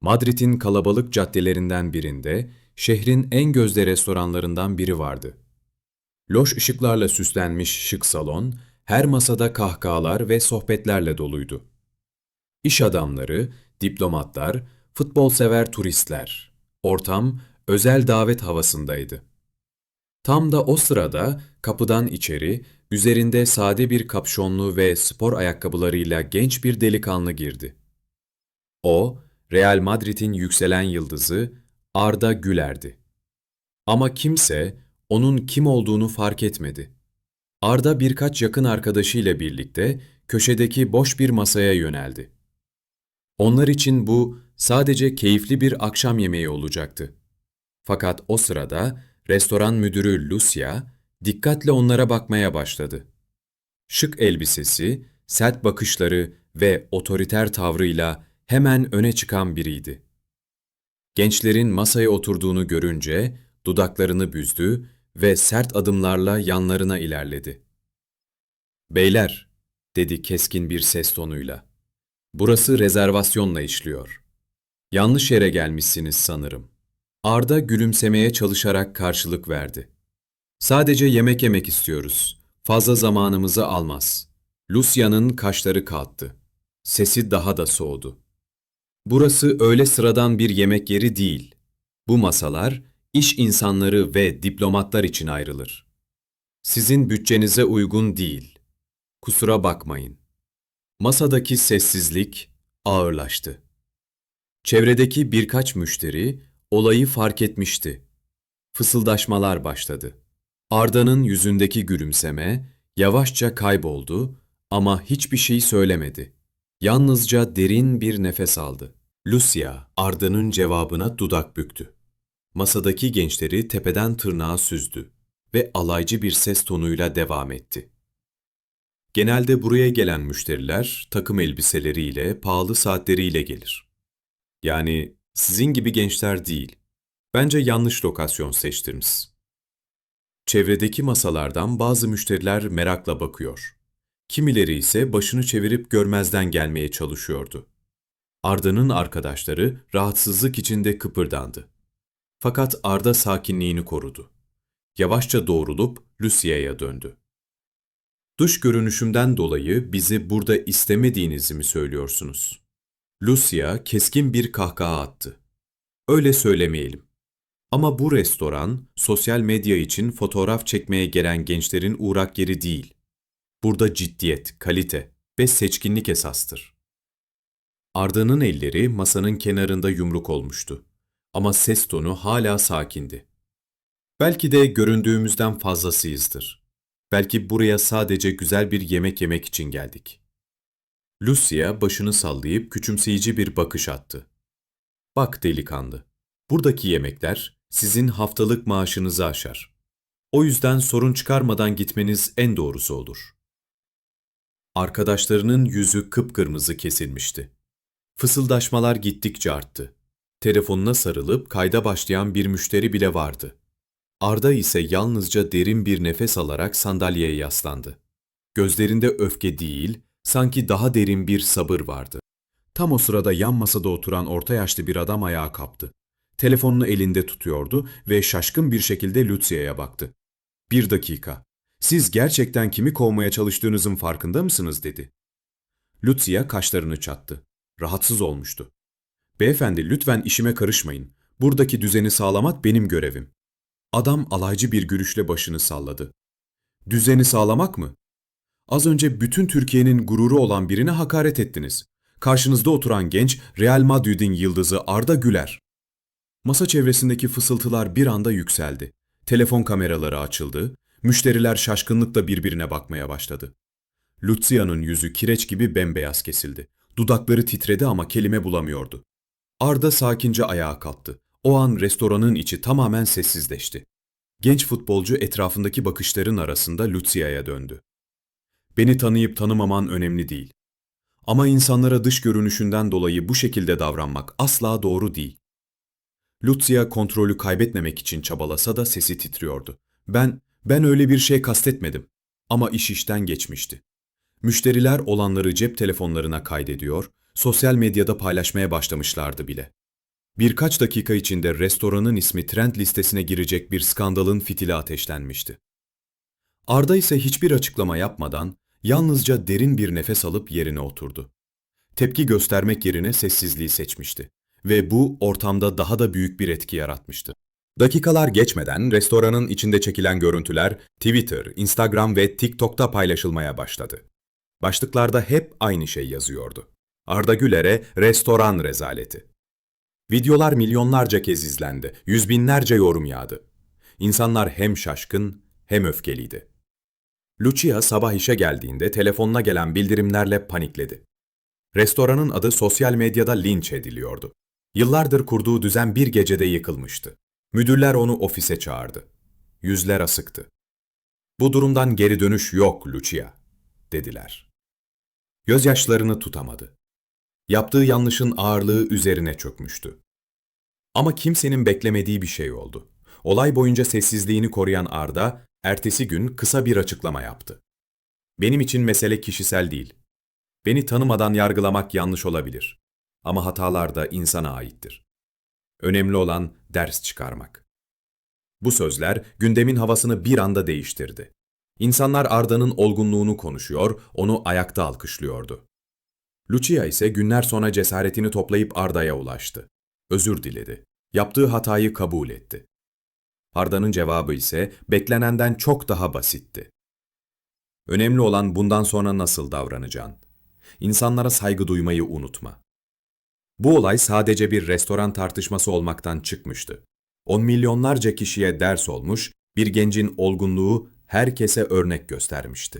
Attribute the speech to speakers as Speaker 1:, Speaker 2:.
Speaker 1: Madrid'in kalabalık caddelerinden birinde şehrin en gözde restoranlarından biri vardı. Loş ışıklarla süslenmiş şık salon, her masada kahkahalar ve sohbetlerle doluydu. İş adamları, diplomatlar, futbol sever turistler. Ortam özel davet havasındaydı. Tam da o sırada kapıdan içeri, üzerinde sade bir kapşonlu ve spor ayakkabılarıyla genç bir delikanlı girdi. O, Real Madrid'in yükselen yıldızı Arda Güler'di. Ama kimse onun kim olduğunu fark etmedi. Arda birkaç yakın arkadaşıyla birlikte köşedeki boş bir masaya yöneldi. Onlar için bu sadece keyifli bir akşam yemeği olacaktı. Fakat o sırada restoran müdürü Lucia dikkatle onlara bakmaya başladı. Şık elbisesi, sert bakışları ve otoriter tavrıyla hemen öne çıkan biriydi. Gençlerin masaya oturduğunu görünce dudaklarını büzdü ve sert adımlarla yanlarına ilerledi. Beyler, dedi keskin bir ses tonuyla. Burası rezervasyonla işliyor. Yanlış yere gelmişsiniz sanırım. Arda gülümsemeye çalışarak karşılık verdi. Sadece yemek yemek istiyoruz. Fazla zamanımızı almaz. Lucia'nın kaşları kalktı. Sesi daha da soğudu. Burası öyle sıradan bir yemek yeri değil. Bu masalar iş insanları ve diplomatlar için ayrılır. Sizin bütçenize uygun değil. Kusura bakmayın. Masadaki sessizlik ağırlaştı. Çevredeki birkaç müşteri olayı fark etmişti. Fısıldaşmalar başladı. Arda'nın yüzündeki gülümseme yavaşça kayboldu ama hiçbir şey söylemedi. Yalnızca derin bir nefes aldı. Lucia, Arda'nın cevabına dudak büktü. Masadaki gençleri tepeden tırnağa süzdü ve alaycı bir ses tonuyla devam etti. Genelde buraya gelen müşteriler takım elbiseleriyle, pahalı saatleriyle gelir. Yani sizin gibi gençler değil. Bence yanlış lokasyon seçtiniz. Çevredeki masalardan bazı müşteriler merakla bakıyor. Kimileri ise başını çevirip görmezden gelmeye çalışıyordu. Arda'nın arkadaşları rahatsızlık içinde kıpırdandı. Fakat Arda sakinliğini korudu. Yavaşça doğrulup Lucia'ya döndü. Dış görünüşümden dolayı bizi burada istemediğinizi mi söylüyorsunuz? Lucia keskin bir kahkaha attı. Öyle söylemeyelim. Ama bu restoran, sosyal medya için fotoğraf çekmeye gelen gençlerin uğrak yeri değil. Burada ciddiyet, kalite ve seçkinlik esastır. Arda'nın elleri masanın kenarında yumruk olmuştu. Ama ses tonu hala sakindi. Belki de göründüğümüzden fazlasıyızdır. Belki buraya sadece güzel bir yemek yemek için geldik. Lucia başını sallayıp küçümseyici bir bakış attı. Bak delikanlı, buradaki yemekler sizin haftalık maaşınızı aşar. O yüzden sorun çıkarmadan gitmeniz en doğrusu olur. Arkadaşlarının yüzü kıpkırmızı kesilmişti. Fısıldaşmalar gittikçe arttı. Telefonuna sarılıp kayda başlayan bir müşteri bile vardı. Arda ise yalnızca derin bir nefes alarak sandalyeye yaslandı. Gözlerinde öfke değil, sanki daha derin bir sabır vardı. Tam o sırada yan masada oturan orta yaşlı bir adam ayağa kalktı. Telefonunu elinde tutuyordu ve şaşkın bir şekilde Lucia'ya baktı. Bir dakika. Siz gerçekten kimi kovmaya çalıştığınızın farkında mısınız dedi. Lucia kaşlarını çattı. Rahatsız olmuştu. Beyefendi lütfen işime karışmayın. Buradaki düzeni sağlamak benim görevim. Adam alaycı bir gülüşle başını salladı. Düzeni sağlamak mı? Az önce bütün Türkiye'nin gururu olan birine hakaret ettiniz. Karşınızda oturan genç Real Madrid'in yıldızı Arda Güler. Masa çevresindeki fısıltılar bir anda yükseldi. Telefon kameraları açıldı. Müşteriler şaşkınlıkla birbirine bakmaya başladı. Lucia'nın yüzü kireç gibi bembeyaz kesildi. Dudakları titredi ama kelime bulamıyordu. Arda sakince ayağa kalktı. O an restoranın içi tamamen sessizleşti. Genç futbolcu etrafındaki bakışların arasında Lucia'ya döndü. Beni tanıyıp tanımaman önemli değil. Ama insanlara dış görünüşünden dolayı bu şekilde davranmak asla doğru değil. Lucia kontrolü kaybetmemek için çabalasa da sesi titriyordu. Ben, ben öyle bir şey kastetmedim. Ama iş işten geçmişti. Müşteriler olanları cep telefonlarına kaydediyor, sosyal medyada paylaşmaya başlamışlardı bile. Birkaç dakika içinde restoranın ismi trend listesine girecek bir skandalın fitili ateşlenmişti. Arda ise hiçbir açıklama yapmadan yalnızca derin bir nefes alıp yerine oturdu. Tepki göstermek yerine sessizliği seçmişti ve bu ortamda daha da büyük bir etki yaratmıştı. Dakikalar geçmeden restoranın içinde çekilen görüntüler Twitter, Instagram ve TikTok'ta paylaşılmaya başladı. Başlıklarda hep aynı şey yazıyordu. Arda Güler'e restoran rezaleti. Videolar milyonlarca kez izlendi, yüz binlerce yorum yağdı. İnsanlar hem şaşkın hem öfkeliydi. Lucia sabah işe geldiğinde telefonuna gelen bildirimlerle panikledi. Restoranın adı sosyal medyada linç ediliyordu. Yıllardır kurduğu düzen bir gecede yıkılmıştı. Müdürler onu ofise çağırdı. Yüzler asıktı. Bu durumdan geri dönüş yok Lucia, dediler. Gözyaşlarını tutamadı. Yaptığı yanlışın ağırlığı üzerine çökmüştü. Ama kimsenin beklemediği bir şey oldu. Olay boyunca sessizliğini koruyan Arda, ertesi gün kısa bir açıklama yaptı. Benim için mesele kişisel değil. Beni tanımadan yargılamak yanlış olabilir. Ama hatalar da insana aittir. Önemli olan ders çıkarmak. Bu sözler gündemin havasını bir anda değiştirdi. İnsanlar Arda'nın olgunluğunu konuşuyor, onu ayakta alkışlıyordu. Lucia ise günler sonra cesaretini toplayıp Arda'ya ulaştı. Özür diledi. Yaptığı hatayı kabul etti. Arda'nın cevabı ise beklenenden çok daha basitti. Önemli olan bundan sonra nasıl davranacağın. İnsanlara saygı duymayı unutma. Bu olay sadece bir restoran tartışması olmaktan çıkmıştı. On milyonlarca kişiye ders olmuş, bir gencin olgunluğu herkese örnek göstermişti.